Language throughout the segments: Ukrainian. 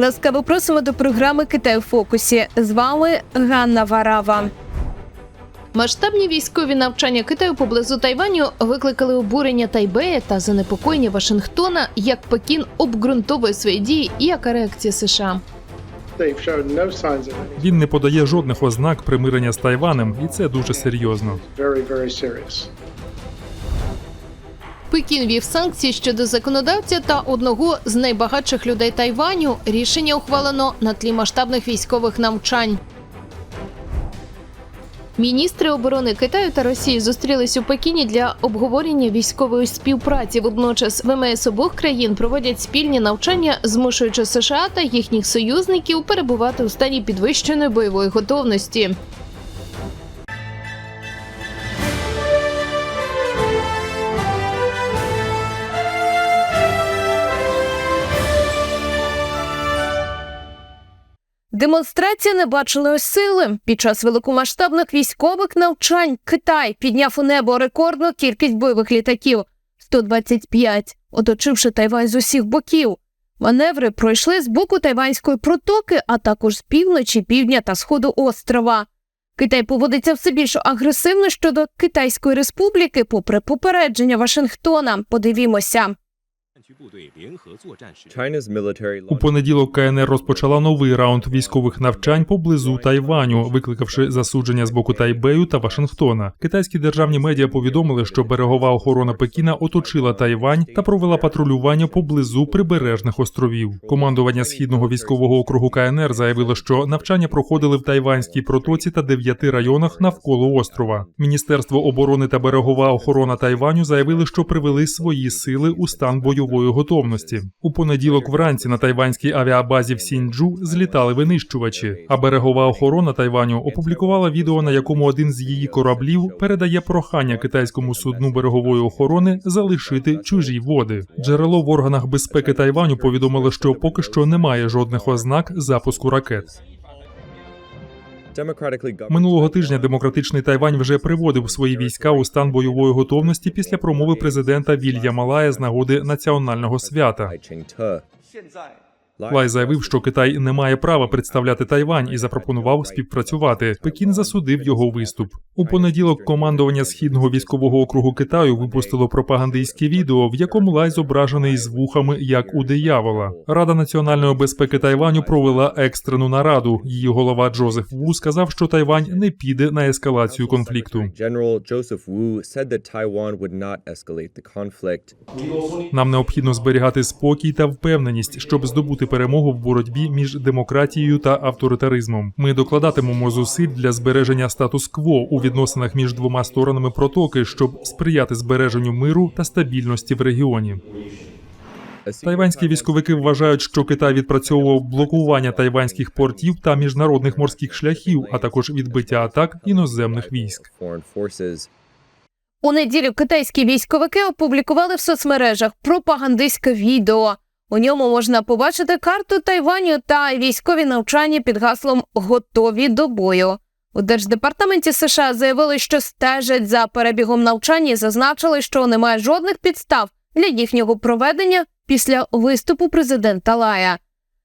Ласкаво просимо до програми Китай у фокусі. З вами Ганна Варава. Масштабні військові навчання Китаю поблизу Тайваню викликали обурення Тайбея та занепокоєння Вашингтона, як Пекін обґрунтовує свої дії і яка реакція США. Він не подає жодних ознак примирення з Тайванем, і це дуже серйозно. Пекін вів санкції щодо законодавця та одного з найбагатших людей Тайваню. Рішення ухвалено на тлі масштабних військових навчань. Міністри оборони Китаю та Росії зустрілись у Пекіні для обговорення військової співпраці. Водночас ВМС обох країн проводять спільні навчання, змушуючи США та їхніх союзників перебувати у стані підвищеної бойової готовності. Демонстрація небаченої сили під час великомасштабних військових навчань Китай підняв у небо рекордну кількість бойових літаків 125, оточивши Тайвань з усіх боків. Маневри пройшли з боку Тайванської протоки, а також з півночі, півдня та сходу острова. Китай поводиться все більш агресивно щодо Китайської республіки, попри попередження Вашингтона. Подивімося. У понеділок КНР розпочала новий раунд військових навчань поблизу Тайваню, викликавши засудження з боку Тайбею та Вашингтона. Китайські державні медіа повідомили, що берегова охорона Пекіна оточила Тайвань та провела патрулювання поблизу прибережних островів. Командування східного військового округу КНР заявило, що навчання проходили в Тайванській протоці та дев'яти районах навколо острова. Міністерство оборони та берегова охорона Тайваню заявили, що привели свої сили у стан бойової готовності. У понеділок вранці на тайванській авіабазі в Сінджу злітали винищувачі. А берегова охорона Тайваню опублікувала відео, на якому один з її кораблів передає прохання китайському судну берегової охорони залишити чужі води. Джерело в органах безпеки Тайваню повідомило, що поки що немає жодних ознак запуску ракет. Минулого тижня демократичний Тайвань вже приводив свої війська у стан бойової готовності після промови президента Вільяма Лая з нагоди національного свята. Лай заявив, що Китай не має права представляти Тайвань і запропонував співпрацювати. Пекін засудив його виступ. У понеділок командування східного військового округу Китаю випустило пропагандистське відео, в якому Лай зображений з вухами як у диявола. Рада національної безпеки Тайваню провела екстрену нараду. Її голова Джозеф Ву сказав, що Тайвань не піде на ескалацію конфлікту. Нам необхідно зберігати спокій та впевненість, щоб здобути перемогу в боротьбі між демократією та авторитаризмом. Ми докладатимемо зусиль для збереження статус-кво у відносинах між двома сторонами протоки, щоб сприяти збереженню миру та стабільності в регіоні. Тайванські військовики вважають, що Китай відпрацьовував блокування тайванських портів та міжнародних морських шляхів, а також відбиття атак іноземних військ. У неділю китайські військовики опублікували в соцмережах пропагандистське відео. У ньому можна побачити карту Тайваню та військові навчання під гаслом Готові до бою. У держдепартаменті США заявили, що стежать за перебігом навчання і зазначили, що немає жодних підстав для їхнього проведення після виступу президента Лая.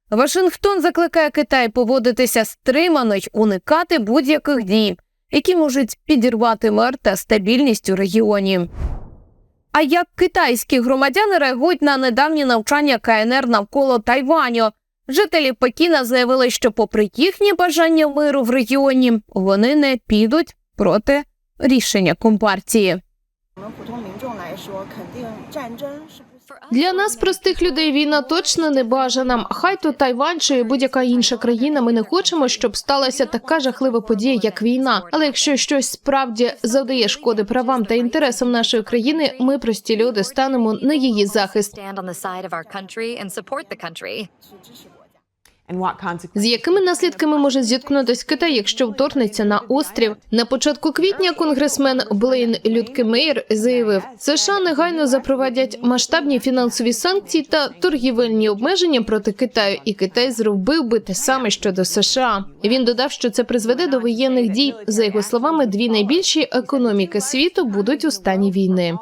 Вашингтон закликає Китай поводитися стримано й уникати будь-яких дій, які можуть підірвати мир та стабільність у регіоні. А як китайські громадяни реагують на недавні навчання КНР навколо Тайваню? Жителі Пекіна заявили, що, попри їхнє бажання миру в регіоні, вони не підуть проти рішення компартії. Для нас, простих людей, війна точно не бажана. Хай то Тайвань чи будь-яка інша країна. Ми не хочемо, щоб сталася така жахлива подія, як війна. Але якщо щось справді завдає шкоди правам та інтересам нашої країни, ми прості люди станемо на її захист. З якими наслідками може зіткнутись Китай, якщо вторгнеться на острів? На початку квітня конгресмен Блейн Людкемейр заявив, США негайно запровадять масштабні фінансові санкції та торгівельні обмеження проти Китаю, і Китай зробив би те саме щодо США. Він додав, що це призведе до воєнних дій. За його словами, дві найбільші економіки світу будуть у стані війни.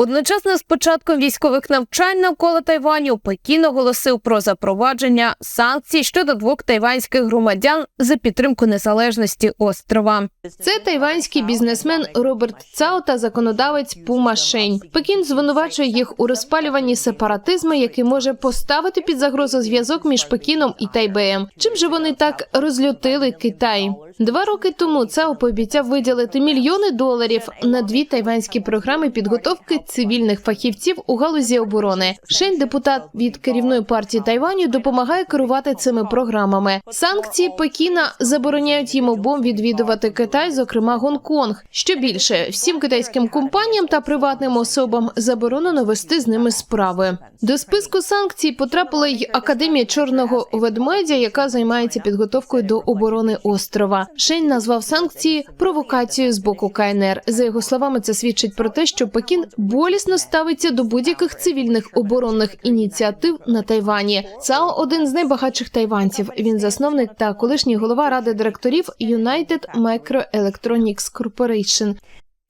Одночасно з початком військових навчань навколо Тайваню Пекін оголосив про запровадження санкцій щодо двох тайванських громадян за підтримку незалежності острова. Це тайванський бізнесмен Роберт Цао та законодавець Пума Шень. Пекін звинувачує їх у розпалюванні сепаратизму, який може поставити під загрозу зв'язок між Пекіном і Тайбеєм. Чим же вони так розлютили Китай? Два роки тому Цао пообіцяв виділити мільйони доларів на дві тайванські програми підготовки цивільних фахівців у галузі оборони. Шень, депутат від керівної партії Тайваню, допомагає керувати цими програмами. Санкції Пекіна забороняють їм обом відвідувати Китай, зокрема Гонконг. Що більше, всім китайським компаніям та приватним особам заборонено вести з ними справи. До списку санкцій потрапила й академія чорного ведмедя, яка займається підготовкою до оборони острова. Шень назвав санкції провокацією з боку КНР. За його словами, це свідчить про те, що Пекін болісно ставиться до будь-яких цивільних оборонних ініціатив на Тайвані. Цао один з найбагатших тайванців. Він засновник та колишній голова ради директорів United Microelectronics Corporation.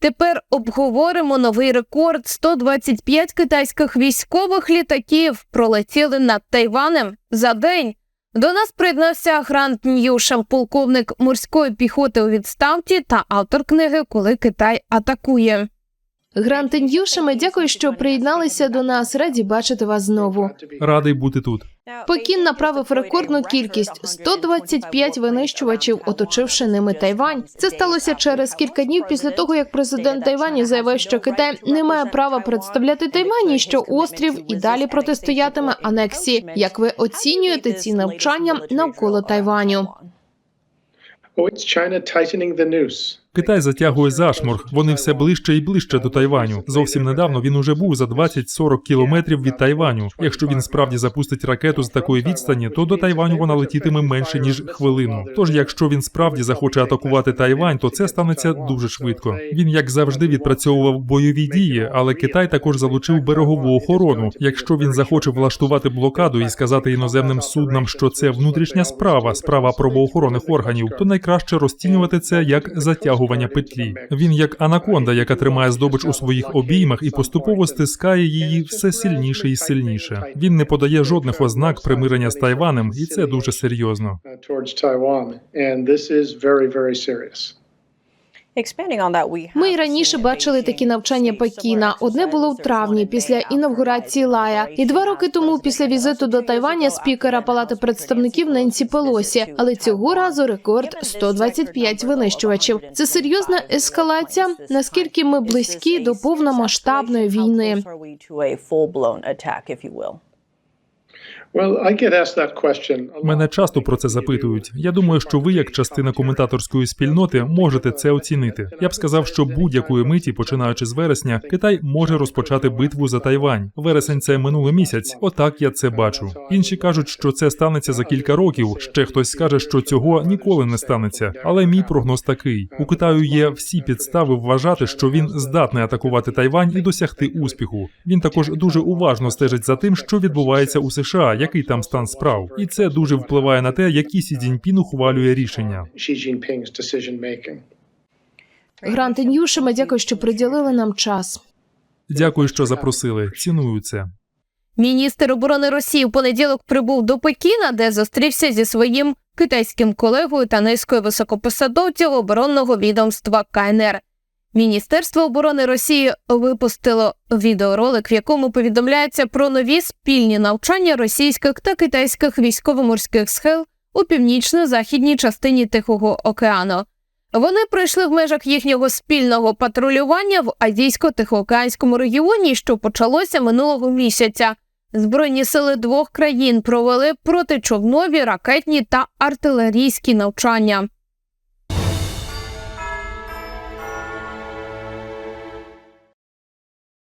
Тепер обговоримо новий рекорд. 125 китайських військових літаків пролетіли над Тайванем за день. До нас приєднався Грант Ньюшем, полковник морської піхоти у відставці та автор книги Коли Китай атакує. Грант Ньюшеме, дякую, що приєдналися до нас. Раді бачити вас знову. Радий бути тут. Пекін направив рекордну кількість 125 винищувачів, оточивши ними Тайвань. Це сталося через кілька днів після того, як президент Тайвані заявив, що Китай не має права представляти Тайвань, і що острів і далі протистоятиме анексії. Як ви оцінюєте ці навчання навколо Тайваню? Oh, it's China tightening the noose. Китай затягує зашморг. Вони все ближче і ближче до Тайваню. Зовсім недавно він уже був за 20-40 кілометрів від Тайваню. Якщо він справді запустить ракету з такої відстані, то до Тайваню вона летітиме менше ніж хвилину. Тож, якщо він справді захоче атакувати Тайвань, то це станеться дуже швидко. Він як завжди відпрацьовував бойові дії, але Китай також залучив берегову охорону. Якщо він захоче влаштувати блокаду і сказати іноземним суднам, що це внутрішня справа, справа правоохоронних органів, то найкраще розцінювати це як затягування петлі. Він як анаконда, яка тримає здобич у своїх обіймах і поступово стискає її все сильніше і сильніше. Він не подає жодних ознак примирення з Тайванем, і це дуже серйозно. Ми й раніше бачили такі навчання Пекіна. Одне було в травні після інавгурації Лая, і два роки тому після візиту до Тайваня спікера Палати представників Ненсі Пелосі. Але цього разу рекорд 125 винищувачів. Це серйозна ескалація. Наскільки ми близькі до повномасштабної війни? Мене часто про це запитують. Я думаю, що ви, як частина коментаторської спільноти, можете це оцінити. Я б сказав, що будь-якої миті, починаючи з вересня, Китай може розпочати битву за Тайвань. Вересень це минулий місяць. Отак я це бачу. Інші кажуть, що це станеться за кілька років. Ще хтось скаже, що цього ніколи не станеться. Але мій прогноз такий: у Китаю є всі підстави вважати, що він здатний атакувати Тайвань і досягти успіху. Він також дуже уважно стежить за тим, що відбувається у США, який там стан справ, і це дуже впливає на те, які Сі Цзіньпін ухвалює рішення. Грант і Ньюшеме, дякую, що приділили нам час. Дякую, що запросили. Ціную це. Міністр оборони Росії в понеділок прибув до Пекіна, де зустрівся зі своїм китайським колегою та низкою високопосадовців оборонного відомства КНР. Міністерство оборони Росії випустило відеоролик, в якому повідомляється про нові спільні навчання російських та китайських військово-морських схил у північно-західній частині Тихого океану. Вони пройшли в межах їхнього спільного патрулювання в Азійсько-Тихоокеанському регіоні, що почалося минулого місяця. Збройні сили двох країн провели протичовнові ракетні та артилерійські навчання.